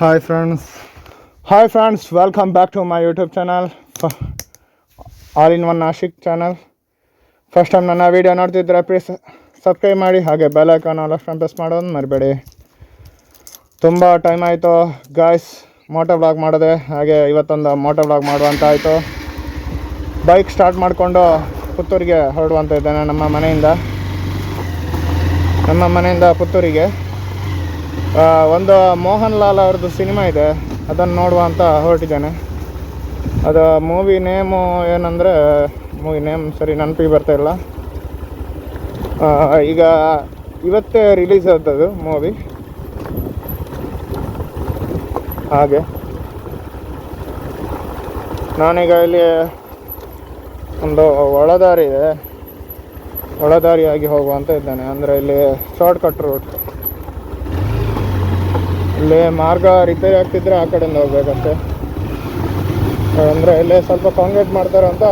Hi friends hi friends welcome back to my YouTube channel all in one Nashik channel first time ನನ್ನ video ನೋಡ್ತಿದ್ರೆ please subscribe ಮಾಡಿ, ಹಾಗೆ bell icon all option press ಮಾಡೋದು ಮರಿಬೇಡಿ. ತುಂಬ time ಆಯಿತು. Guys motor blog ಮಾಡಿದೆ, ಹಾಗೆ ಇವತ್ತೊಂದು ಮೋಟರ್ ಬ್ಲಾಗ್ ಮಾಡುವಂತ ಆಯಿತು. ಬೈಕ್ ಸ್ಟಾರ್ಟ್ ಮಾಡಿಕೊಂಡು ಪುತ್ತೂರಿಗೆ ಹೊರಡುವಂತ ಇದ್ದೇನೆ ನಮ್ಮ ಮನೆಯಿಂದ. ನಮ್ಮ ಮನೆಯಿಂದ ಪುತ್ತೂರಿಗೆ. ಒಂದು ಮೋಹನ್ ಲಾಲ್ ಅವ್ರದ್ದು ಸಿನಿಮಾ ಇದೆ. ಅದನ್ನು ನೋಡುವ ಅಂತ ಹೊರಟಿದ್ದೇನೆ. ಅದು ಮೂವಿ ನೇಮು ಏನಂದರೆ ಮೂವಿ ನೇಮ್ ಸರಿ ನೆನಪಿಗೆ ಬರ್ತಾ ಇಲ್ಲ. ಆ, ಈಗ ಇವತ್ತೇ ರಿಲೀಸ್ ಆದದ್ದು ಮೂವಿ ಹಾಗೆ. ನಾನೀಗ ಇಲ್ಲಿ ಒಂದು ಒಳದಾರಿ ಇದೆ. ಒಳದಾರಿಯಾಗಿ ಹೋಗುವಂತ ಇದ್ದೇನೆ. ಅಂದರೆ ಇಲ್ಲಿ ಶಾರ್ಟ್ ಕಟ್ ರೂಟ್ ಇಲ್ಲಿ ಮಾರ್ಗ ರಿಪೇರಿ ಆಗ್ತಿದ್ರೆ ಆ ಕಡೆಯಿಂದ ಹೋಗ್ಬೇಕಷ್ಟೆ ಅಂದರೆ ಇಲ್ಲೇ ಸ್ವಲ್ಪ ಕಾಂಕ್ರೀಟ್ ಮಾಡ್ತಾರೆ ಅಂತ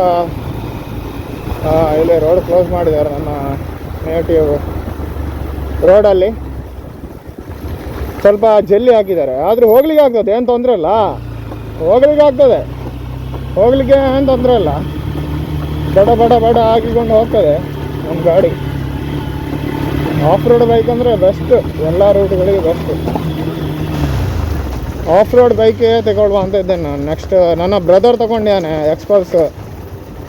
ಇಲ್ಲೇ ರೋಡ್ ಕ್ಲೋಸ್ ಮಾಡಿದ್ದಾರೆ ನಮ್ಮ ನೇಟಿವ್ ರೋಡಲ್ಲಿ ಸ್ವಲ್ಪ ಜಲ್ಲಿ ಹಾಕಿದ್ದಾರೆ. ಆದರೂ ಹೋಗ್ಲಿಕ್ಕೆ ಆಗ್ತದೆ, ಏನು ತೊಂದರೆ ಇಲ್ಲ. ಹೋಗ್ಲಿಕ್ಕೆ ಆಗ್ತದೆ. ಹೋಗ್ಲಿಕ್ಕೆ ಏನು ತೊಂದರೆ ಇಲ್ಲ. ಬಡ ಬಡ ಬಡ ಹಾಕಿಕೊಂಡು ಹೋಗ್ತದೆ ನಮ್ಮ ಗಾಡಿ. ಆಫ್ ರೋಡ್ ಬೈಕ್ ಅಂದರೆ ಬೆಸ್ಟ್ ಎಲ್ಲ ರೂಟ್ಗಳಿಗೆ ಬೆಸ್ಟ್ ಆಫ್ ರೋಡ್ ಬೈಕೇ ತಗೊಳ್ಳುವ ಅಂತ ಇದ್ದೇನೆ ನಾನು. ನೆಕ್ಸ್ಟ್ ನನ್ನ ಬ್ರದರ್ ತಗೊಂಡಿದ್ದಾನೆ ಎಕ್ಸ್ಪಲ್ಸ್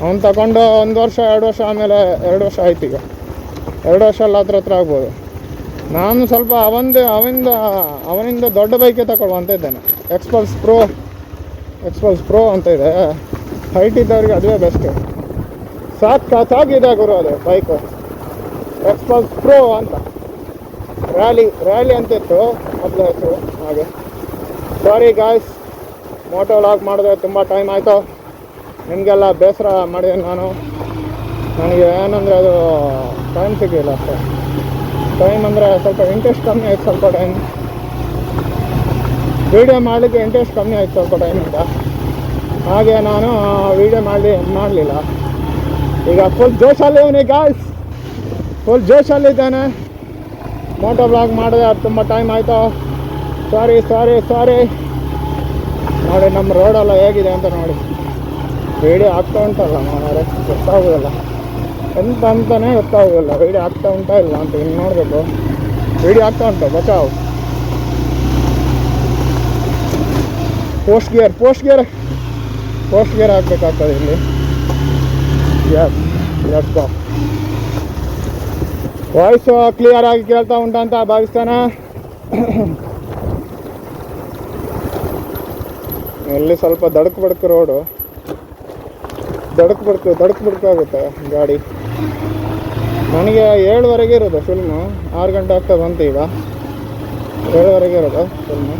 ಅವ್ನು ತಗೊಂಡು ಒಂದು ವರ್ಷ, ಎರಡು ವರ್ಷ ಆಮೇಲೆ ಎರಡು ವರ್ಷ ಆಯ್ತು ಈಗ. ಎರಡು ವರ್ಷ ಎಲ್ಲ ಹತ್ರ ಹತ್ರ ಆಗ್ಬೋದು. ನಾನು ಸ್ವಲ್ಪ ಅವಂದು ಅವನಿಂದ ಅವನಿಂದ ದೊಡ್ಡ ಬೈಕೇ ತಗೊಳ್ಳುವ ಅಂತ ಇದ್ದೇನೆ. ಎಕ್ಸ್ಪಲ್ಸ್ ಪ್ರೋ ಎಕ್ಸ್ಪಲ್ಸ್ ಪ್ರೋ ಅಂತ ಇದೆ. ಹೈಟ್ ಇದ್ದವ್ರಿಗೆ ಅದುವೇ ಬೆಸ್ಟ್ ಸಾಕು ಸಾಕಿದೆ ಗುರು ಅದು ಬೈಕು ಎಕ್ಸ್ಪಲ್ಸ್ ಪ್ರೋ ಅಂತ. ರ್ಯಾಲಿ ರ್ಯಾಲಿ ಅಂತ ಇತ್ತು, ಮೊದಲ ಹೆಸರು ಹಾಗೆ. ಸಾರಿ ಗಾಯ್ಸ್ ಮೋಟೋ ವ್ಲಾಗ್ ಮಾಡಿದೆ ತುಂಬ ಟೈಮ್ ಆಯಿತು. ನಿಮಗೆಲ್ಲ ಬೇಸರ ಮಾಡಿದೆ ನಾನು. ನನಗೆ ಏನಂದರೆ ಅದು ಟೈಮ್ ಸಿಗಲಿಲ್ಲ ಅಷ್ಟೇ. ಟೈಮ್ ಅಂದರೆ ಸ್ವಲ್ಪ ಇಂಟ್ರೆಸ್ಟ್ ಕಮ್ಮಿ ಆಯ್ತು ಸ್ವಲ್ಪ ಟೈಮ್ ವೀಡಿಯೋ ಮಾಡಲಿಕ್ಕೆ ಇಂಟ್ರೆಸ್ಟ್ ಕಮ್ಮಿ ಆಯ್ತು ಸ್ವಲ್ಪ ಟೈಮಿಂದ ಹಾಗೆ ನಾನು ವೀಡಿಯೋ ಮಾಡಲಿ ಮಾಡಲಿಲ್ಲ. ಈಗ ಫುಲ್ ಜೋಶಲ್ಲಿ ಗಾಯ್ಸ್ ಫುಲ್ ಜೋಶಲ್ಲಿದ್ದೇನೆ ಮೋಟೋ ಬ್ಲಾಗ್ ಮಾಡಿದೆ ಅದು ತುಂಬ ಟೈಮ್ ಆಯಿತು. ಸಾರಿ ಸಾರಿ ಸಾರಿ ನೋಡಿ, ನಮ್ಮ ರೋಡೆಲ್ಲ ಹೇಗಿದೆ ಅಂತ ನೋಡಿ. ವೀಡಿಯೋ ಆಗ್ತಾ ಉಂಟಲ್ಲ ಮಾರೆ ಗೊತ್ತಾಗೋದಿಲ್ಲ. ಎಂತ ಅಂತಲೇ ಗೊತ್ತಾಗೋದಿಲ್ಲ. ವೀಡಿಯೋ ಆಗ್ತಾ ಉಂಟಾ ಇಲ್ಲ ಅಂತ ಇನ್ನು ನೋಡಬೇಕು? ವೀಡಿಯೋ ಆಗ್ತಾ ಉಂಟು ಬಚಾವ್ post gear post gear post gear ಹಾಕ್ಬೇಕಾಗ್ತದೆ ಇಲ್ಲಿ. ಎಸ್ ಲೆಟ್ಸ್ ವಾಯ್ಸು ಕ್ಲಿಯರ್ ಆಗಿ ಕೇಳ್ತಾ ಉಂಟಾ ಅಂತ ಭಾವಿಸ್ತಾನೆ? ಇಲ್ಲಿ ಸ್ವಲ್ಪ ದಡಕ್ ಬಡಕ್ ರೋಡು. ದಡಕ್ ಬಡ್ಕು, ದಡಕ್ ಬಡ್ಕಾಗುತ್ತೆ ಗಾಡಿ. ನನಗೆ ಏಳುವರೆಗೆ ಇರೋದು ಫಿಲ್ಮು ಆರು ಗಂಟೆ ಆಗ್ತಾ ಬಂತು ಈಗ. ಏಳುವರೆಗೆ ಇರೋದು ಫಿಲ್ಮು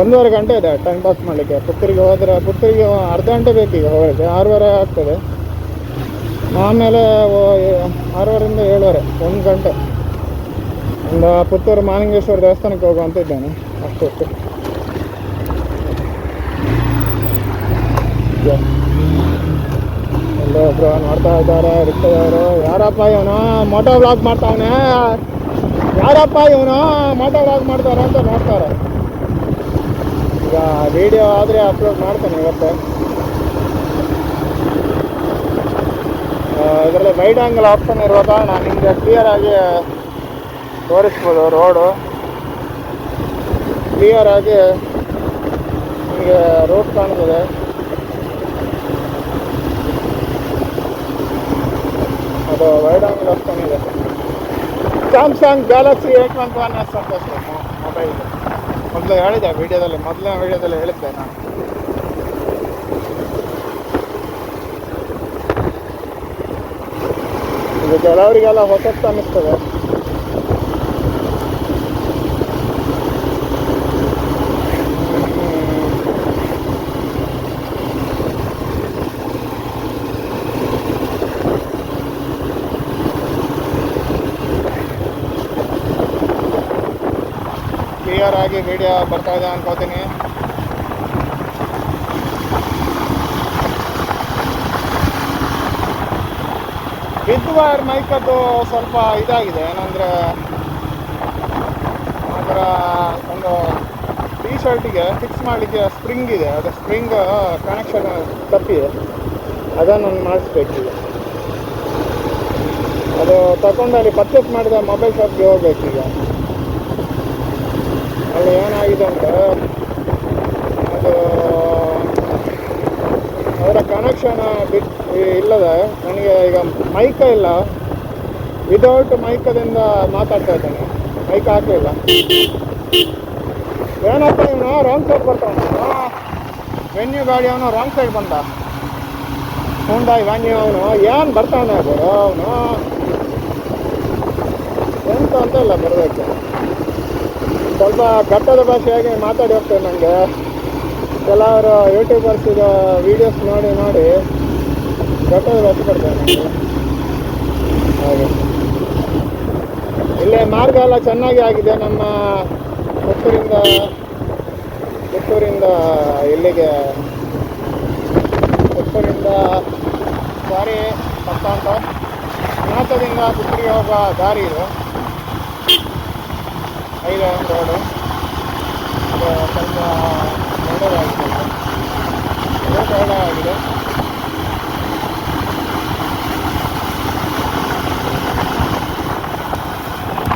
ಒಂದೂವರೆ ಗಂಟೆ ಇದೆ ಟೈಮ್ ಪಾಸ್ ಮಾಡಲಿಕ್ಕೆ. ಪುತ್ತೂರಿಗೆ ಹೋದರೆ, ಪುತ್ತೂರಿಗೆ ಅರ್ಧ ಗಂಟೆ ಬೇಕು ಈಗ ಹೋಗೋಕ್ಕೆ ಆರೂವರೆ ಆಗ್ತದೆ. ಆಮೇಲೆ ಆರೂವರೆಯಿಂದ ಏಳುವರೆ, ಒಂದು ಗಂಟೆ. ಒಂದು ಪುತ್ತೂರು ಮಾನಿಂಗೇಶ್ವರ ದೇವಸ್ಥಾನಕ್ಕೆ ಹೋಗುವಂತ ಇದ್ದೇನೆ ಅಷ್ಟೊತ್ತು. ಒಬ್ರು ನೋಡ್ತಾ ಇದ್ದಾರೆ ರಿಕ್ಷಾದವರು ಯಾರಪ್ಪ ಇವನು? ಮೋಟೋ ವ್ಲಾಗ್ ಮಾಡ್ತಾವನೆ. ಯಾರಪ್ಪ ಇವನು? ಮೋಟೋ ವ್ಲಾಗ್ ಮಾಡ್ತಾರೆ ಅಂತ ನೋಡ್ತಾರೆ. ಈಗ ವಿಡಿಯೋ ಆದರೆ ಅಪ್ಲೋಡ್ ಮಾಡ್ತಾನೆ ಇವತ್ತೆ. ಇದರಲ್ಲಿ ವೈಡ್ ಆ್ಯಂಗಲ್ ಆಪ್ಷನ್ ಇರುವಾಗ ನಾನು ನಿಮಗೆ ಕ್ಲಿಯರ್ ಆಗಿ ತೋರಿಸ್ಬೋದು ರೋಡು ಕ್ಲಿಯರ್ ಆಗಿ ನಿಮಗೆ ರೋಡ್ ಕಾಣ್ತದೆ. ಅದು ವೈಡ್ ಆ್ಯಂಗಲ್ ಇದೆ. Samsung Galaxy eight one one S ಅಂತ ಮೊಬೈಲ್ ಮೊದಲು ಹೇಳಿದೆ, ವಿಡಿಯೋದಲ್ಲಿ, ಮೊದಲನೇ ವಿಡಿಯೋದಲ್ಲಿ ಹೇಳಿದ್ದೆ ನಾನು. ಇದು ಕೆಲವರಿಗೆಲ್ಲ ಹೊಸತ್ತು ಅನ್ನಿಸ್ತದೆ. ಕ್ಲಿಯರ್ ಆಗಿ ವಿಡಿಯೋ ಬರ್ತಾ ಇದೆ ಅನ್ಕೋತೀನಿ. ಬಿದ್ದು ವೈರ್ ಮೈಕದ್ದು ಸ್ವಲ್ಪ ಇದಾಗಿದೆ. ಏನಂದರೆ ಒಂದು ಟಿ ಶರ್ಟಿಗೆ ಫಿಕ್ಸ್ ಮಾಡಲಿಕ್ಕೆ ಸ್ಪ್ರಿಂಗ್ ಇದೆ. ಅದು ಸ್ಪ್ರಿಂಗ್ ಕನೆಕ್ಷನ್ ತಪ್ಪಿದೆ. ಅದನ್ನು ಮಾಡಿಸ್ಬೇಕು. ಅದು ತಗೊಂಡಲ್ಲಿ ಪರ್ಚೇಸ್ ಮಾಡಿದ ಮೊಬೈಲ್ ಶಾಪ್ಗೆ ಹೋಗ್ಬೇಕು ಈಗ. ಅಲ್ಲಿ ಏನಾಗಿದೆ ಅಂದರೆ ಅದು ಅದರ ಕನೆಕ್ಷನ್ ಬಿಟ್ ಇಲ್ಲದೆ ನನಗೆ ಈಗ ಮೈಕ ಇಲ್ಲ. ವಿದೌಟ್ ಮೈಕದಿಂದ ಮಾತಾಡ್ತಾ ಇದ್ದೇನೆ. ಮೈಕ್ ಹಾಕಲಿಲ್ಲ. ಏನಪ್ಪ ಇವನ? ರಾಂಗ್ ಸೈಡ್ ಬರ್ತಾನೆ. ವೆನ್ಯೂ ಗಾಡಿ ಅವನು ರಾಂಗ್ ಸೈಡ್ ಬಂದ. ಹುಂಡಾಯ್ ವ್ಯಾನ್ಯೂ ಅವನು. ಏನು ಬರ್ತಾನೆ ಅದು ಅವನು? ಎಂತ ಅಂತ ಇಲ್ಲ ಬರಬೇಕು. ಸ್ವಲ್ಪ ಬೆಟ್ಟದ ಭಾಷೆಯಾಗಿ ಮಾತಾಡಿ ಹೋಗ್ತೇವೆ ನನಗೆ ಕೆಲವರು ಯೂಟ್ಯೂಬರ್ಸ್ ಇದು ವೀಡಿಯೋಸ್ ನೋಡಿ ನೋಡಿ ಬೆಟ್ಟದ ಭಾಷೆ ಕೊಡ್ತೇನೆ ನನಗೆ ಹಾಗೆ. ಇಲ್ಲೇ ಮಾರ್ಗ ಎಲ್ಲ ಚೆನ್ನಾಗಿ ಆಗಿದೆ ನಮ್ಮ ಪುತ್ತೂರಿಂದ ಪುತ್ತೂರಿಂದ ಇಲ್ಲಿಗೆ. ಪುತ್ತೂರಿಂದ ದಾರಿ ತಪ್ಪ ಅಂತ ಹಿಮಾಚಲದಿಂದ ಪುತ್ತೂರಿಗೆ ಹೋಗುವ ದಾರಿ ಇದು. ಐದು ರೋಡು ಅದು ಸ್ವಲ್ಪ ದೊಡ್ಡದಾಗಿದೆ. ರೋಡ್ ದೊಡ್ಡದಾಗಿದೆ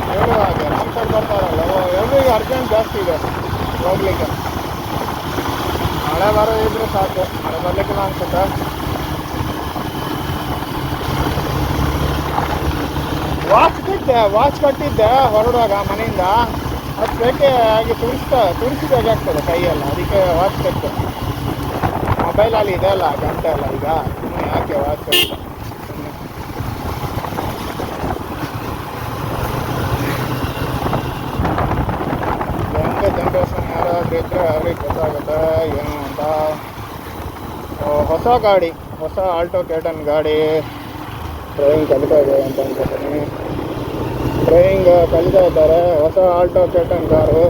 ಹೇಳುವ ಹಾಗೆ. ಸೈಡ್ ಬರ್ತಾರಲ್ಲ. ಎಲ್ರಿಗೂ ಅರ್ಜೆಂಟ್ ಜಾಸ್ತಿ ಇದೆ ಹೋಗ್ಲಿಕ್ಕೆ. ಮಳೆ ಬರೋದಿದ್ರೆ ಸಾಕು. ಮಳೆ ಬರ್ಲಿಕ್ಕಿಲ್ಲ ಅನ್ಸುತ್ತೆ? ವಾಚ್ ಕಟ್ಟಿದ್ದೆ ವಾಚ್ ಕಟ್ಟಿದ್ದೆ ಹೊರಡುವಾಗ ಮನೆಯಿಂದ. ಬೇಕೆ ಹಾಗೆ ತುರಿಸ್ತಾ, ತುರಿಸಿದಾಗೆ ಆಗ್ತದೆ ಕೈಯೆಲ್ಲ. ಅದಕ್ಕೆ ವಾಚ್ ಕಟ್ಟು ಮೊಬೈಲಲ್ಲಿ ಇದೆ ಅಲ್ಲ, ಗಂಟೆ ಅಲ್ಲ ಈಗ. ಸುಮ್ಮನೆ ಯಾಕೆ ವಾಚ್ ಕಟ್ಟು ಜನ್ರೇಷನ್ ಗೊತ್ತಾಗುತ್ತೆ. ಏನು ಅಂತ. ಹೊಸ ಗಾಡಿ, ಹೊಸ ಆಲ್ಟೋ ಕೇಟನ್ ಗಾಡಿ. ಡ್ರೈವಿಂಗ್ ಕಲಿತಾ ಇದೆ ಅಂತ ಅನ್ಕೋತೀನಿ. ಡ್ರೈವಿಂಗ್ ಕಲಿತಾ ಇದ್ದಾರೆ. ಹೊಸ Alto K ten car.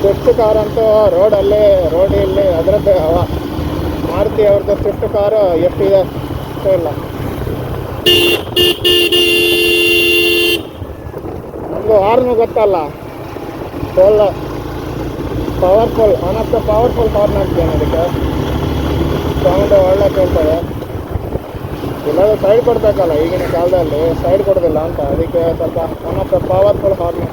Swift car ಅಂತೂ ರೋಡಲ್ಲಿ ರೋಡಲ್ಲಿ ಅದರದ್ದೇ ಅವ ಮಾರುತಿ ಅವ್ರದ್ದು ಸ್ವಿಫ್ಟ್ ಕಾರು ಎಷ್ಟಿದೆ ಅಷ್ಟೇ ಇಲ್ಲ. ಒಂದು ಹಾರ್ನು ಗೊತ್ತಲ್ಲ. Full powerful one of the powerful horn ಹಾಕ್ತೇನೆ ಅದಕ್ಕೆ. ಸೌಂಡ್ ಒಳ್ಳೆ ಕೇಳ್ತದೆ. ಇಲ್ಲಾಂದ್ರೆ ಸೈಡ್ ಕೊಡ್ಬೇಕಲ್ಲ ಈಗಿನ ಕಾಲದಲ್ಲಿ ಸೈಡ್ ಕೊಡೋದಿಲ್ಲ ಅಂತ. ಅದಕ್ಕೆ ಸ್ವಲ್ಪ one of the powerful horn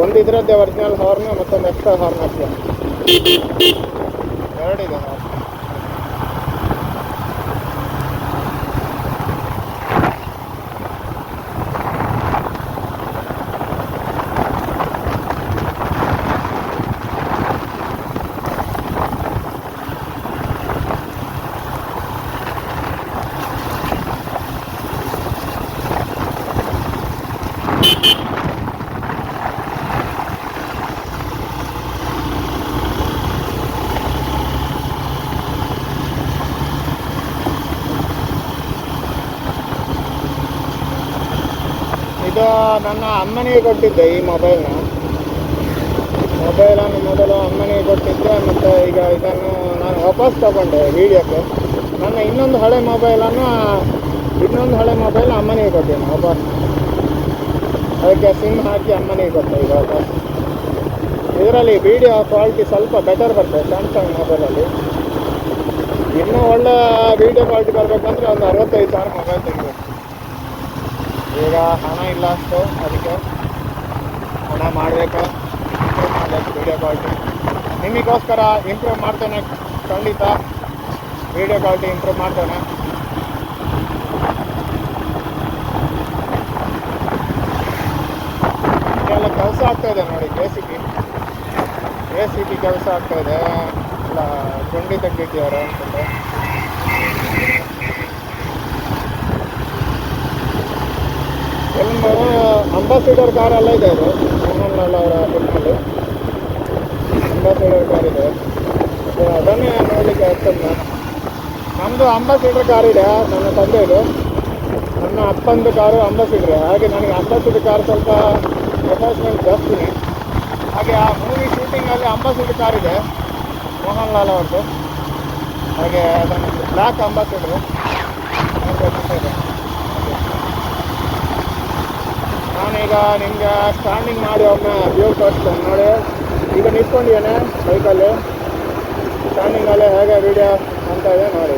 ಒಂದು ಇದರದ್ದೇ ಒರಿಜಿನಲ್ ಹಾರ್ನ್ ಮತ್ತೊಂದು ಎಕ್ಸ್ಟ್ರಾ ಹಾರ್ನ್ ಹಾಕಿದೆ ಎರಡಿದೆ ಹಾರ್ನ್ ಇದು ನನ್ನ ಅಮ್ಮನಿಗೆ ಕೊಟ್ಟಿದ್ದೆ ಈ ಮೊಬೈಲ್ನ ಮೊಬೈಲನ್ನು ಮೊದಲು ಅಮ್ಮನಿಗೆ ಕೊಟ್ಟಿದ್ದೆ ಮತ್ತು ಈಗ ಇದನ್ನು ನಾನು ವಾಪಸ್ ತಗೊಂಡೆ ವೀಡಿಯೋಕ್ಕೆ ನನ್ನ ಇನ್ನೊಂದು ಹಳೆ ಮೊಬೈಲನ್ನು ಇನ್ನೊಂದು ಹಳೆ ಮೊಬೈಲ್ ಅಮ್ಮನಿಗೆ ಕೊಟ್ಟೆ ವಾಪಸ್. ಅದಕ್ಕೆ ಸಿಮ್ ಹಾಕಿ ಅಮ್ಮನಿಗೆ ಕೊಟ್ಟೆ ಈಗ ವಾಪಸ್. ಇದರಲ್ಲಿ ವಿಡಿಯೋ ಕ್ವಾಲಿಟಿ ಸ್ವಲ್ಪ ಬೆಟರ್ ಬರ್ತದೆ ಸ್ಯಾಮ್ಸಂಗ್ ಮೊಬೈಲಲ್ಲಿ ಇನ್ನೂ ಒಳ್ಳೆ ವಿಡಿಯೋ ಕ್ವಾಲಿಟಿ ಬರಬೇಕಂದ್ರೆ ಒಂದು ಅರವತ್ತೈದು ಸಾವಿರ ಮೊಬೈಲ್ ತೆಗಿಬೇಕು. ಈಗ ಹಣ ಇಲ್ಲ ಅಷ್ಟು, ಅದಕ್ಕೆ ಹಣ ಮಾಡಬೇಕು? ಇಂಪ್ರೂವ್ ಮಾಡಬೇಕು ವಿಡಿಯೋ ಕ್ವಾಲಿಟಿ ನಿಮಗೋಸ್ಕರ ಇಂಪ್ರೂವ್ ಮಾಡ್ತೇನೆ, ಖಂಡಿತ. ವಿಡಿಯೋ ಕ್ವಾಲಿಟಿ ಇಂಪ್ರೂವ್ ಮಾಡ್ತೇನೆ. ಎಲ್ಲ ಕೆಲಸ ಇದೆ ನೋಡಿ A C P A C P ಕೆಲಸ ಆಗ್ತಾ ಇದೆ. ಎಲ್ಲ ಗುಂಡಿ ತೆಗ್ದಿಟ್ಟಿದ್ದಾರೆ ಅನ್ಸುತ್ತೆ ಫಿಲ್ಮ್ ಅಂಬಾಸಿಡರ್ ಎಲ್ಲ ಇದೆ ಅದು. ಮೋಹನ್ ಅವರ ಫಿಲ್ಮಲ್ಲಿ ಅಂಬಾಸಿಡರ್ ಕಾರ್ ಇದೆ. ಸೊ ಅದನ್ನೇ ನೋಡಲಿಕ್ಕೆ ಆಗ್ತದೆ. ನಮ್ಮದು ಅಂಬಾಸಿಡರ್ ಕಾರ್ ಇದೆ. ನನ್ನ ತಂದೆದು ನನ್ನ ಅಪ್ಪಂದು ಕಾರು ಅಂಬಾಸಿಡರ್ ಹಾಗೆ ನನಗೆ ಅಂಬಾಸಿಡರ್ ಕಾರ್ ಸ್ವಲ್ಪ ಅಟ್ಯಾಚ್ಮೆಂಟ್ ಜಾಸ್ತಿನೇ. ಹಾಗೆ ಆ ಮೂವಿ ಶೂಟಿಂಗಲ್ಲಿ ಅಂಬಾಸಿಡರ್ ಕಾರ್ ಇದೆ. ಮೋಹನ್ ಲಾಲ್ ಅವ್ರದ್ದು. ಹಾಗೆ ಅದನ್ನು ಬ್ಲ್ಯಾಕ್ ಅಂಬಾಸಿಡರ್ ಇದೆ ನಾನು ನಾನೀಗ ನಿಮಗೆ ಸ್ಟ್ಯಾಂಡಿಂಗ್ ಮಾಡಿ ಅವನ್ನ ವ್ಯೂ ತೋರಿಸ್ತೇನೆ. ನೋಡಿ, ಈಗ ನಿಂತ್ಕೊಂಡಿದ್ದೇನೆ ಬೈಕಲ್ಲಿ. ಸ್ಟ್ಯಾಂಡಿಂಗಲ್ಲಿ ಹೇಗೆ ವಿಡಿಯೋ ಅಂತ ಇದೆ ನೋಡಿ.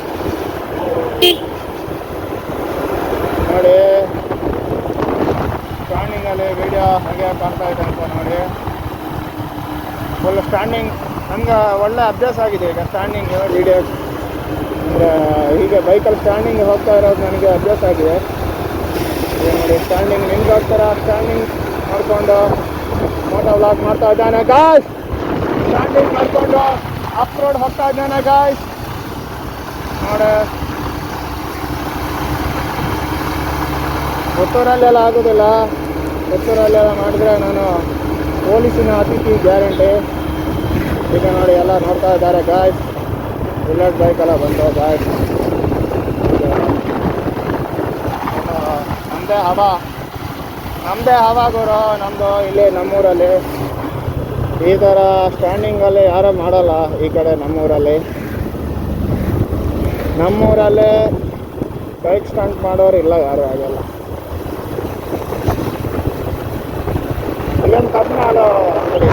ನೋಡಿ ಸ್ಟ್ಯಾಂಡಿಂಗಲ್ಲಿ ವಿಡಿಯೋ ಹಾಗೆ ಕಾಣ್ತಾ ಇದೆ ಅಂತ ನೋಡಿ. ಫುಲ್ ಸ್ಟ್ಯಾಂಡಿಂಗ್ ನಂಗೆ ಒಳ್ಳೆ ಅಭ್ಯಾಸ ಆಗಿದೆ ಈಗ ಸ್ಟ್ಯಾಂಡಿಂಗ್ ವಿಡಿಯೋ ಅಂದರೆ ಈಗ ಬೈಕಲ್ಲಿ ಸ್ಟ್ಯಾಂಡಿಂಗ್ ಹೋಗ್ತಾ ಇರೋದು ನನಗೆ ಅಭ್ಯಾಸ ಆಗಿದೆ. ನೋಡಿ ಸ್ಟ್ಯಾಂಡಿಂಗ್ ನಿಮ್ಗೆ ಹೋಗ್ತಾರ ಸ್ಟ್ಯಾಂಡಿಂಗ್ ಮಾಡಿಕೊಂಡು ಮೋಟೋ ವ್ಲಾಗ್ ಮಾಡ್ತಾ ಇದ್ದಾನೆ ಗಾಯ್ಸ್ ಸ್ಟ್ಯಾಂಡಿಂಗ್ ಮಾಡಿಕೊಂಡು ಅಪ್ ರೋಡ್ ಹೋಗ್ತಾ ಇದ್ದಾನೆ ಗಾಯ್ಸ್ ನೋಡಿ. ಪುತ್ತೂರಲ್ಲೆಲ್ಲ ಆಗೋದಿಲ್ಲ. ಪುತ್ತೂರಲ್ಲೆಲ್ಲ ಮಾಡಿದ್ರೆ ನಾನು ಪೊಲೀಸಿನ ಅತಿಥಿ ಗ್ಯಾರಂಟಿ. ಈಗ ನೋಡಿ, ಎಲ್ಲ ನೋಡ್ತಾ ಇದ್ದಾರೆ ಗಾಯ್ಸ್ ಬುಲೆಟ್ ಎಲ್ಲ ಬಂದು ಗಾಯ್ಸ್ ನಮ್ಮದೇ ಹವಾ. ನಮ್ಮದೇ ಹವಾ ಗುರು ನಮ್ಮದು ಇಲ್ಲಿ ನಮ್ಮೂರಲ್ಲಿ. ಈ ಥರ ಸ್ಟ್ಯಾಂಡಿಂಗಲ್ಲಿ ಯಾರೂ ಮಾಡಲ್ಲ ಈ ಕಡೆ ನಮ್ಮೂರಲ್ಲಿ. ನಮ್ಮೂರಲ್ಲಿ ಬೈಕ್ ಸ್ಟ್ಯಾಂಡ್ ಮಾಡೋರು ಇಲ್ಲ ಯಾರು ಆಗಲ್ಲ ಇಲ್ಲೊಂದು ಕಬ್ನಾಡು ಅಂಗಡಿ.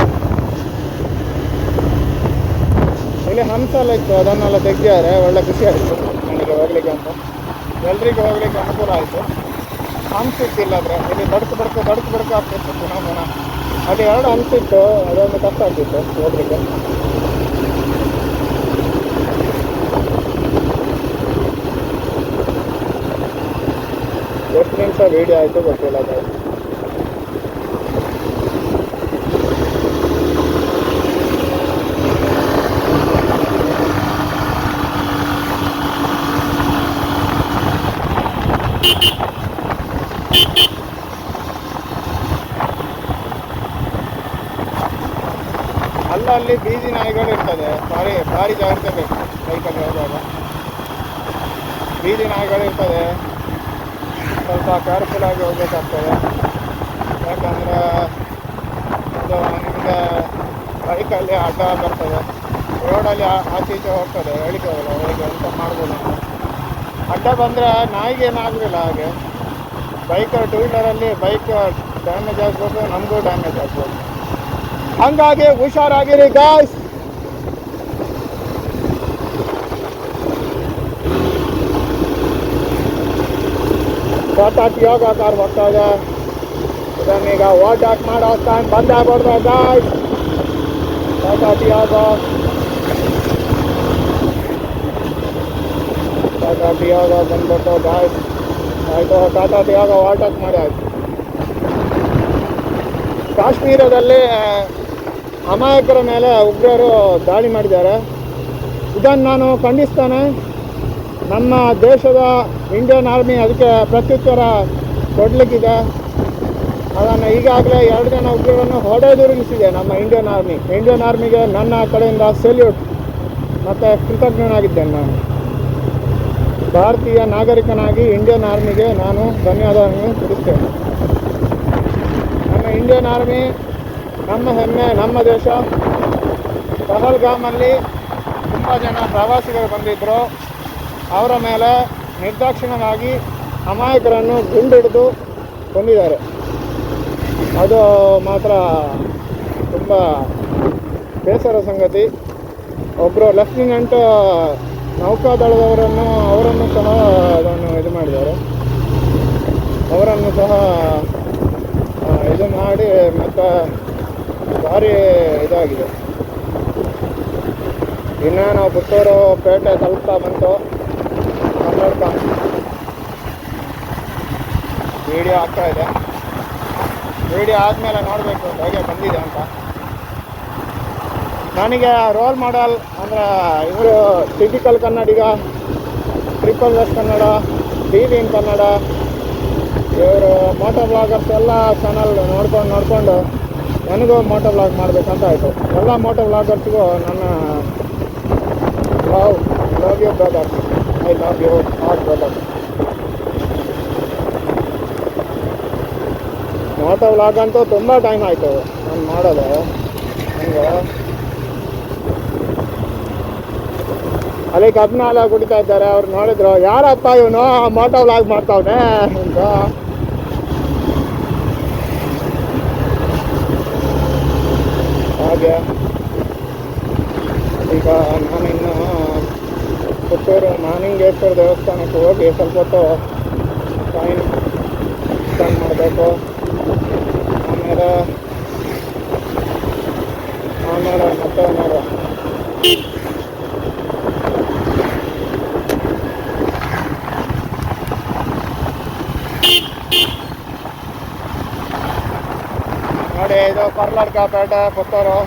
ಇಲ್ಲಿ ಹಂಸಲ್ಲ ಇತ್ತು, ಅದನ್ನೆಲ್ಲ ತೆಗ್ದಿದ್ದಾರೆ. ಒಳ್ಳೆ ಖುಷಿ ಆಯಿತು. ನನಗೆ ಹೋಗ್ಲಿಕ್ಕೆ ಅಂತ. ಎಲ್ರಿಗೂ ಹೋಗ್ಲಿಕ್ಕೆ ಅನುಕೂಲ ಆಯಿತು. ಇತ್ತಿಲ್ಲ ಆದರೆ. ಇಲ್ಲಿ ಬಡ್ಕು ಬಡ್ಕು ಬಡ್ಕು ಬಡ್ಕು ಆಗ್ತಿತ್ತು ಪುನಃ ಅದು ಎರಡು ಅನಿಸಿತ್ತು ಅದೊಂದು ಕಷ್ಟ ಆಗ್ತಿತ್ತು ಹೋಗ್ಲಿಕ್ಕೆ. ಎಷ್ಟು ನಿಮಿಷ ವೀಡಿಯೋ ಆಯಿತು ಗೊತ್ತಿಲ್ಲ ಅದು ಅಲ್ಲಲ್ಲಿ ಬೀದಿ ನಾಯಿಗಳು ಇರ್ತದೆ ಭಾರಿ ಜಾಗ್ರತೆ ಬೇಕು ಬೈಕಲ್ಲಿ ಹೋಗುವಾಗ. ಬೀದಿ ನಾಯಿಗಳಿರ್ತದೆ ಸ್ವಲ್ಪ ಕೇರ್ಫುಲ್ ಆಗಿ ಹೋಗ್ಬೇಕಾಗ್ತದೆ. ಯಾಕಂದರೆ ಅದು ನಿಮಗೆ ಬೈಕಲ್ಲಿ ಅಡ್ಡ ಬರ್ತದೆ. ರೋಡಲ್ಲಿ ಆಚೆ ಈಚೆ ಹೋಗ್ತದೆ. ಹೇಳಿಕೆ ಹೋಗಲ್ಲ ಅವರಿಗೆ ಎಂತ ಮಾಡ್ಬೋದು ಅಂತ. ಅಡ್ಡ ಬಂದರೆ ನಾಯಿಗೆ ಆಗಲಿಲ್ಲ ಹಾಗೆ. ಬೈಕ್ ಟೂ ವೀಲರಲ್ಲಿ ಬೈಕ್ ಡ್ಯಾಮೇಜ್ ಆಗ್ಬೋದು, ನಮಗೂ ಡ್ಯಾಮೇಜ್ ಆಗ್ಬೋದು. ಹಂಗಾಗಿ ಹುಷಾರಾಗಿರಿ ಗಾಯ್ಸ್ ಯೋಗ ಕಾರ್ ಬರ್ತಾ ಇದೆ ಓಟ್ ಓಟಾಕ್ ಮಾಡೋ ಸ್ಟ್ಯಾಂಡ್ ಬಂದ್ ಆಗ್ಬಿಡ್ದು ಗಾಯ್ಸ್ ಯೋಗ ಟಾಟಾ ಯೋಗ ಬಂದ್ಬಿಟ್ಟು ಗಾಯ್ಸ್ ಆಯಿತು ಯೋಗ ಓಟ್ ಮಾಡಿ ಆಯ್ತು. ಕಾಶ್ಮೀರದಲ್ಲಿ ಅಮಾಯಕರ ಮೇಲೆ ಉಗ್ರರು ದಾಳಿ ಮಾಡಿದ್ದಾರೆ. ಇದನ್ನು ನಾನು ಖಂಡಿಸ್ತೇನೆ. ನಮ್ಮ ದೇಶದ ಇಂಡಿಯನ್ ಆರ್ಮಿ ಅದಕ್ಕೆ ಪ್ರತ್ಯುತ್ತರ ಕೊಡಲಿಕ್ಕಿದೆ. ಅದನ್ನು ಈಗಾಗಲೇ ಎರಡು ಜನ ಉಗ್ರರನ್ನು ಹೊಡೆದುರುಗಿಸಿದೆ ನಮ್ಮ ಇಂಡಿಯನ್ ಆರ್ಮಿ. ಇಂಡಿಯನ್ ಆರ್ಮಿಗೆ ನನ್ನ ಕಡೆಯಿಂದ ಸೆಲ್ಯೂಟ್ ಮತ್ತು ಕೃತಜ್ಞನಾಗಿದ್ದೇನೆ ನಾನು. ಭಾರತೀಯ ನಾಗರಿಕನಾಗಿ ಇಂಡಿಯನ್ ಆರ್ಮಿಗೆ ನಾನು ಧನ್ಯವಾದವನ್ನು ಕೊಡುತ್ತೇನೆ. ನಮ್ಮ ಇಂಡಿಯನ್ ಆರ್ಮಿ, ನಮ್ಮ ಹೆಮ್ಮೆ, ನಮ್ಮ ದೇಶ. ಪಹಲ್ಗಾಮಲ್ಲಿ ತುಂಬ ಜನ ಪ್ರವಾಸಿಗರು ಬಂದಿದ್ದರು ಅವರ ಮೇಲೆ ನಿರ್ದಾಕ್ಷಿಣ್ಯವಾಗಿ ಅಮಾಯಕರನ್ನು ಗುಂಡಿಡಿದು ಕೊಂದಿದ್ದಾರೆ. ಅದು ಮಾತ್ರ ತುಂಬ ಬೇಸರ ಸಂಗತಿ. ಒಬ್ಬರು ಲೆಫ್ಟಿನೆಂಟ್ ನೌಕಾದಳದವರನ್ನು, ಅವರನ್ನು ಸಹ ಅದನ್ನು ಇದು ಮಾಡಿದ್ದಾರೆ. ಅವರನ್ನು ಸಹ ಇದು ಮಾಡಿ ಮತ್ತು ಭಾರಿ ಇದಾಗಿದೆ. ಇನ್ನು ನಾವು ಪುತ್ತೂರು ಪೇಟೆ ತಲುಪ್ತಾ ಬಂತು. ಕನ್ನಡಕ ವಿಡಿಯೋ ಆಗ್ತಾ ಇದೆ. ವಿಡಿಯೋ ಆದಮೇಲೆ ನೋಡಬೇಕು, ಹೇಗೆ ಬಂದಿದೆ ಅಂತ. ನನಗೆ ರೋಲ್ ಮಾಡಲ್ ಅಂದರೆ ಇವರು typical Kannadiga triple S Kannada TV in Kannada, ಇವರು ಮೋಟೋ ಬ್ಲಾಗರ್ಸ್ ಎಲ್ಲ ಚಾನಲ್ ನೋಡ್ಕೊಂಡು, ನೋಡಿಕೊಂಡು ನನಗೂ ಮೋಟೋ ಬ್ಲಾಗ್ ಮಾಡಬೇಕಂತ ಆಯಿತು ಎಲ್ಲ ಮೋಟೋ ಬ್ಲಾಗರ್ಸ್ಗೂ ನನ್ನ love love you brother may love your heart, brother. ಮಾತಾ ವ್ಲಾಗ್ ಅಂತೂ ತುಂಬ ಟೈಮ್ ಆಯಿತು. ನಾನು ಮಾಡೋದು. ಹಂಗೆ. ಅಲ್ಲಿ ಕಬ್ಬಿನ ಹಾಲ ಕುಡಿತಾ ಇದ್ದಾರೆ. ಅವ್ರು ನೋಡಿದ್ರು ಯಾರಪ್ಪ ಇವನು? ಮೋಟೋ ವ್ಲಾಗ್ ಮಾಡ್ತಾವನೆ? ಅಂತ. ಹಾಗೆ. ಈಗ ನಾನು ಪುತ್ತೂರು ಮಾನಿಂಗೇಶ್ವರ ದೇವಸ್ಥಾನಕ್ಕೆ ಹೋಗಿ ಸ್ವಲ್ಪ ಹೊತ್ತು ಟೈಮ್ ಸ್ಪೆಂಡ್ ಮಾಡಬೇಕು. ಆಮೇಲೆ ಆಮೇಲೆ ಮತ್ತೆ ನೋಡಿ, ಇದು ಕರ್ನಾಟಕ ಪೇಟೆ ಪುತ್ತೂರು.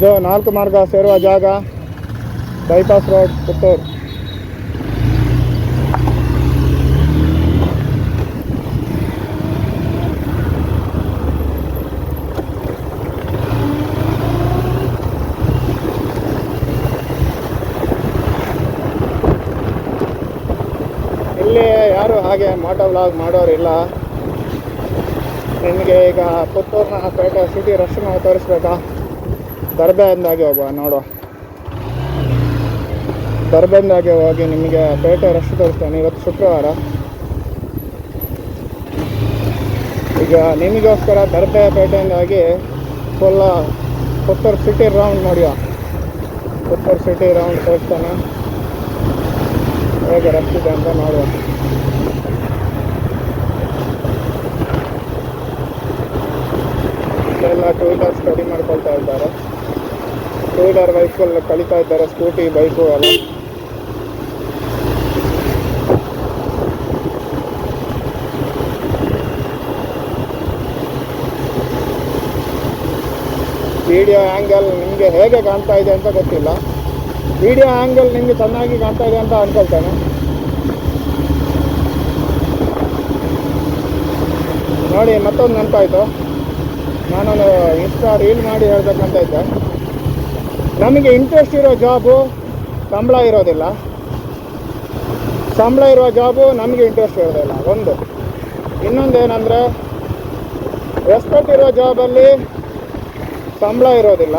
ಇದು ನಾಲ್ಕು ಮಾರ್ಗ ಸೇರುವ ಜಾಗ ಬೈಪಾಸ್ ರೋಡ್ ಪುತ್ತೂರು. ಇಲ್ಲಿ ಯಾರು ಹಾಗೆ ಮೋಟೋ ವ್ಲಾಗ್ ಮಾಡೋರಿಲ್ಲ. ನಿಮಗೆ ಈಗ ಪುತ್ತೂರಿನ ಪೇಟೆ ಸಿಟಿ ರಶ್ ನಾವು ತೋರಿಸ್ಬೇಕಾ? ದರ್ಬೆಯಿಂದಾಗಿ ಹೋಗುವ ನೋಡುವ ದರ್ಬೆಯಿಂದಾಗಿ ಹೋಗಿ ನಿಮಗೆ ಪೇಟೆ ರಶ್ ತೋರಿಸ್ತೇನೆ ಇವತ್ತು ಶುಕ್ರವಾರ. ಈಗ ನಿಮಗೋಸ್ಕರ ದರ್ಬೆ ಪೇಟೆಯಿಂದಾಗಿ ಫುಲ್ಲ ಪುತ್ತೂರು ಸಿಟಿ ರೌಂಡ್ ನೋಡುವ. ಪುತ್ತೂರು ಸಿಟಿ ರೌಂಡ್ ತೋರಿಸ್ತಾನೆ. ಹೇಗೆ ರಶ್ ಇದೆ ಅಂತ ನೋಡುವ. ಎಲ್ಲ ಟೂ ವೀಲರ್ಸ್ ಸ್ಟಡಿ ಮಾಡ್ಕೊಳ್ತಾ ಇದ್ದಾರೆ. ಟೂ ವೀಲರ್ ವೆಹಿಕಲ್ ಕಲಿತಾ ಇದ್ದಾರೆ, ಸ್ಕೂಟಿ, ಬೈಕು ಎಲ್ಲ. ವಿಡಿಯೋ ಆ್ಯಂಗಲ್ ನಿಮಗೆ ಹೇಗೆ ಕಾಣ್ತಾ ಇದೆ ಅಂತ ಗೊತ್ತಿಲ್ಲ. ವಿಡಿಯೋ ಆ್ಯಂಗಲ್ ನಿಮಗೆ ಚೆನ್ನಾಗಿ ಕಾಣ್ತಾ ಇದೆ ಅಂತ ಅನ್ಕೊಳ್ತೇನೆ. ನೋಡಿ, ಮತ್ತೊಂದು ನೆನಪಾಯಿತು. ನಾನೊಂದು ಇನ್ಸ್ಟಾ ರೀಲ್ ಮಾಡಿ ಹೇಳ್ಬೇಕಂತ ಇದ್ದೆ. ನಮಗೆ ಇಂಟ್ರೆಸ್ಟ್ ಇರೋ ಜಾಬು ಸಂಬಳ ಇರೋದಿಲ್ಲ. ಸಂಬಳ ಇರುವ ಜಾಬು ನಮಗೆ ಇಂಟ್ರೆಸ್ಟ್ ಇರೋದಿಲ್ಲ, ಒಂದು. ಇನ್ನೊಂದು ಏನಂದರೆ ರೆಸ್ಪೆಕ್ಟ್ ಇರೋ ಜಾಬಲ್ಲಿ ಸಂಬಳ ಇರೋದಿಲ್ಲ.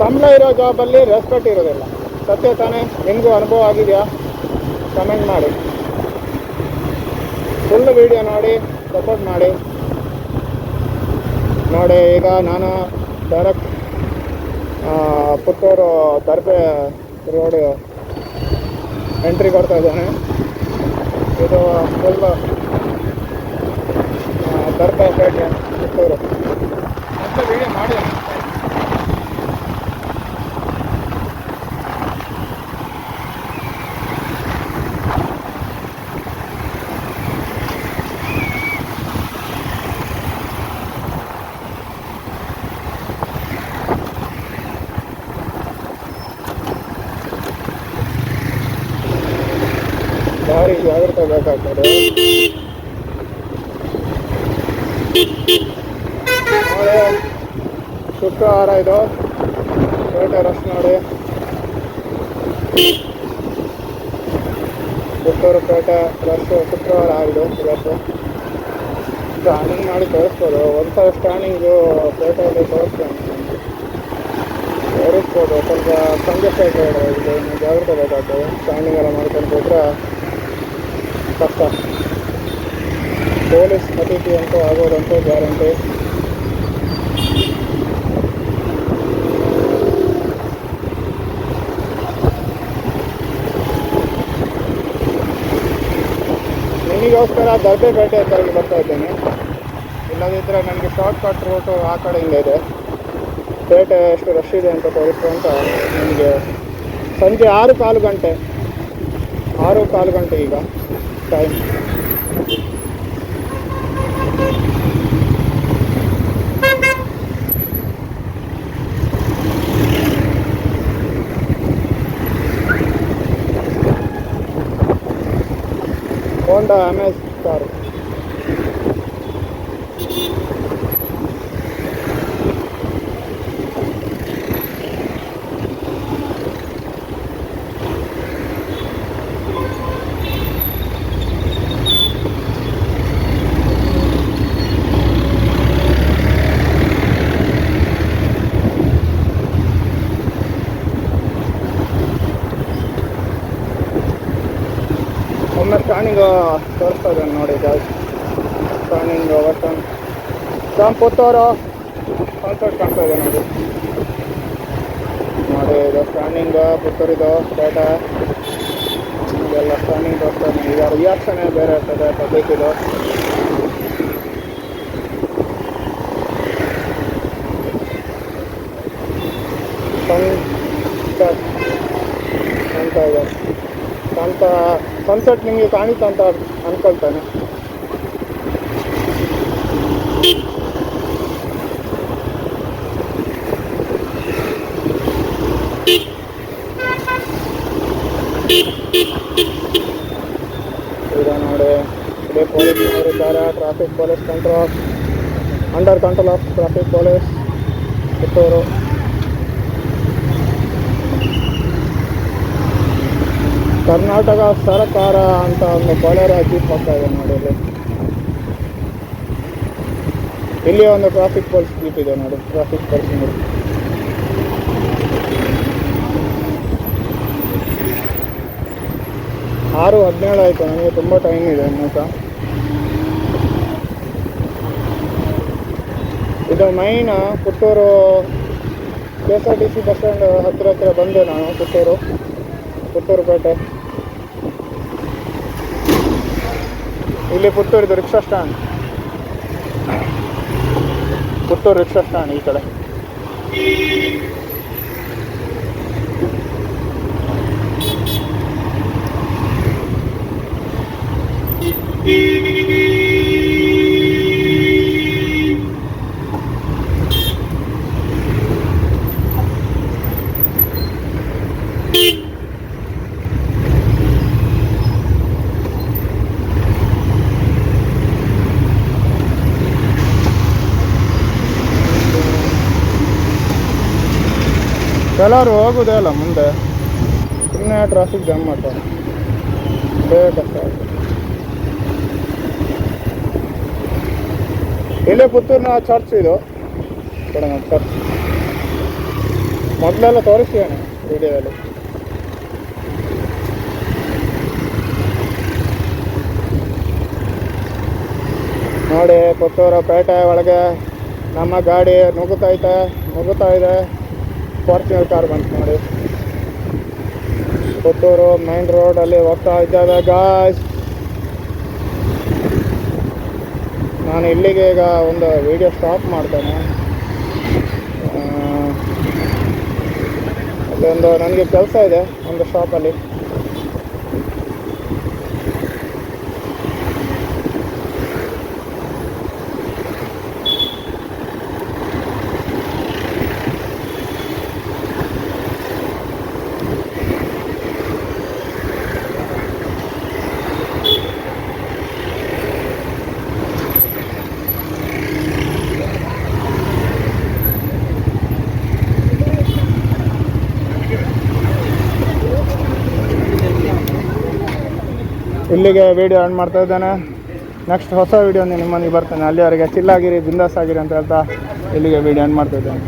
ಸಂಬಳ ಇರೋ ಜಾಬಲ್ಲಿ ರೆಸ್ಪೆಕ್ಟ್ ಇರೋದಿಲ್ಲ. ಸತ್ಯ ತಾನೇ? ನಿಮಗೂ ಅನುಭವ ಆಗಿದೆಯಾ? ಕಮೆಂಟ್ ಮಾಡಿ. ಫುಲ್ ವಿಡಿಯೋ ನೋಡಿ ಸಪೋರ್ಟ್ ಮಾಡಿ. ನೋಡಿ, ಈಗ ನಾನು direct Puttur Darbe road entry ಕೊಡ್ತಾ ಇದ್ದಾನೆ. ಇದು ಫುಲ್ ದರ್ಬೆ ಪೇಟೆ ಪುತ್ತೂರು. ಮಾಡಿ ದಾರಿ ಜಾಗ್ರತೆ ಬೇಕಾಗ್ತದೆ ನೋಡಿ ಶುಕ್ರವಾರ ಇದು ಪೇಟೆ ರಶ್ ನೋಡಿ ಪುತ್ತೂರು ಪೇಟೆ ರಶ್ ಶುಕ್ರವಾರ ಇದು ಇವತ್ತು ಸ್ಟ್ರಾನಿಂಗ್ ಮಾಡಿ ತೋರಿಸ್ಬೋದು ಒಂದ್ಸಲ ಸ್ಟ್ಯಾಂಡಿಂಗು ಪೇಟೆಯಲ್ಲಿ ತೋರಿಸ್ತೇನೆ ತೋರಿಸ್ಬೋದು ಸ್ವಲ್ಪ ಸಂಜೆ ಸೈಡ್ ಇದೆ ಇನ್ನು ಜಾಗ್ರತೆ ಬೇಕಾಗ್ತದೆ ಸ್ಟ್ಯಾಂಡಿಂಗ್ ಎಲ್ಲ ಮಾಡ್ಕೊಂಡು ಹೋದ್ರೆ ಕಷ್ಟ. ಪೊಲೀಸ್ ಅತಿಥಿ ಅಂತೂ ಆಗೋದಂತೂ ಗ್ಯಾರಂಟಿ. ನಿಮಗೋಸ್ಕರ ದರ್ಬೆಪೇಟೆ ಹೇಳಿ ಬರ್ತಾ ಇದ್ದೇನೆ. ಇಲ್ಲದಿದ್ದರೆ ನನಗೆ ಶಾರ್ಟ್ಕಟ್ ರೂಟು ಆ ಕಡೆಯಿಂದ ಇದೆ. ಪೇಟೆ ಎಷ್ಟು ರಶ್ ಇದೆ ಅಂತ ತೋರಿಸು ಅಂತ ನಿಮಗೆ ಸಂಜೆ ಆರು ಕಾಲು ಗಂಟೆ, ಆರು ಕಾಲು ಗಂಟೆ ಈಗ. Time Honda MS car scanning ತೋರಿಸ್ತಾ ಇದ್ದಾನೆ ನೋಡಿ ಗಾಯ್ಸ್ ಸ್ಕ್ಯಾನಿಂಗ್ ಒಟ್ಟು ಶಾಮ್ ಪುತ್ತೂರು ಕಾನ್ಸರ್ಟ್ ಕಾಣ್ತಾ ಇದೆ ನೋಡಿ. ನೋಡಿ, ಇದು ಸ್ಕ್ಯಾನಿಂಗ್ ಪುತ್ತೂರಿದು ಡೇಟಾ ಇದೆಲ್ಲ ತೋರಿಸ್ತಾ ಇದ್ದೀನಿ. ಈಗ ರಿಯಾಕ್ಷನೇ ಬೇರೆ ಇರ್ತದೆ ಪಬ್ಲಿಕ್ ಇದು. ಅಂತ ಇದೆ. ಅಂತ ಸನ್ಸೆಟ್ ನಿಮಗೆ ಕಾಣಿತ ಅಂತ ಅನ್ಕೊಳ್ತಾನೆ. ಈಗ ನೋಡಿ, ಇದೇ traffic police control under control of traffic police Puttur Karnataka ಸರ್ಕಾರ ಅಂತ ಒಂದು ಜೀಪ್ ಹೋಗ್ತಾ ಇದೆ ನೋಡಿ ಇಲ್ಲಿ ಇಲ್ಲಿ ಒಂದು ಟ್ರಾಫಿಕ್ ಪೋಲ್ಸ್ ಜೀಪ್ ಇದೆ ನೋಡಿ ಟ್ರಾಫಿಕ್ ಪೋಲ್ಸ್ ನೋಡಿ ಆರು ಹದಿನೇಳು ಆಯಿತು, ನನಗೆ ತುಂಬ ಟೈಮ್ ಇದೆ ಸಹ ಇದು main Puttur K S R T C bus stand ಹತ್ತಿರ ಹತ್ತಿರ ಬಂದೆ ನಾನು, ಪುತ್ತೂರು. ಪುತ್ತೂರು ಪೇಟೆ. ಇಲ್ಲಿ ಪುತ್ತೂರಿದು rickshaw stand Puttur rickshaw stand ಈ ಕಡೆ ಕೆಲವರು ಹೋಗೋದೇ ಅಲ್ಲ ಮುಂದೆ. ಸುಮ್ಮನೆ ಟ್ರಾಫಿಕ್ ಜಾಮ್ ಮಾಡ್ತಾರೆ ಬೇಗ ಕಷ್ಟ ಆಗುತ್ತೆ ಇಲ್ಲೇ ಪುತ್ತೂರಿನ ಚರ್ಚ್ ಇದು. ಕಡೆ ಚರ್ಚ್ ಮೊದಲೆಲ್ಲ ತೋರಿಸಿದ್ದೇನೆ ವಿಡಿಯೋದಲ್ಲಿ ನೋಡಿ ಪುತ್ತೂರು ಪೇಟೆ ಒಳಗೆ ನಮ್ಮ ಗಾಡಿ ನುಗ್ಗುತ್ತೈತೆ ನುಗ್ಗುತ್ತಾ ಇದೆ. ಫಾರ್ಚುನರ್ ಕಾರ್ ಬಂತು ನೋಡಿ ಪುತ್ತೂರು ಮೈನ್ ರೋಡಲ್ಲಿ ಹೋಗ್ತಾ ಇದ್ದಾವೆ ಗಾಯ್ಸ್ ನಾನು ಇಲ್ಲಿಗೆ ಈಗ ಒಂದು ವಿಡಿಯೋ ಸ್ಟಾಪ್ ಮಾಡ್ತೇನೆ. ಅಲ್ಲೊಂದು, ನನಗೆ ಕೆಲಸ ಇದೆ ಒಂದು ಶಾಪಲ್ಲಿ ಇಲ್ಲಿಗೆ ವಿಡಿಯೋ ಆನ್ ಮಾಡ್ತಾ ಇದ್ದೇನೆ. ನೆಕ್ಸ್ಟ್ ಹೊಸ ವೀಡಿಯೋ ನಿಮ್ಮ ಮನೆಗೆ ಬರ್ತೇನೆ ಅಲ್ಲಿವರೆಗೆ ಚಿಲ್ಲಾಗಿರಿ ಬಿಂದಾಸ್ ಆಗಿರಿ ಅಂತ ಹೇಳ್ತಾ ಇಲ್ಲಿಗೆ ವಿಡಿಯೋ ಆನ್ ಮಾಡ್ತಾ ಇದ್ದೇನೆ.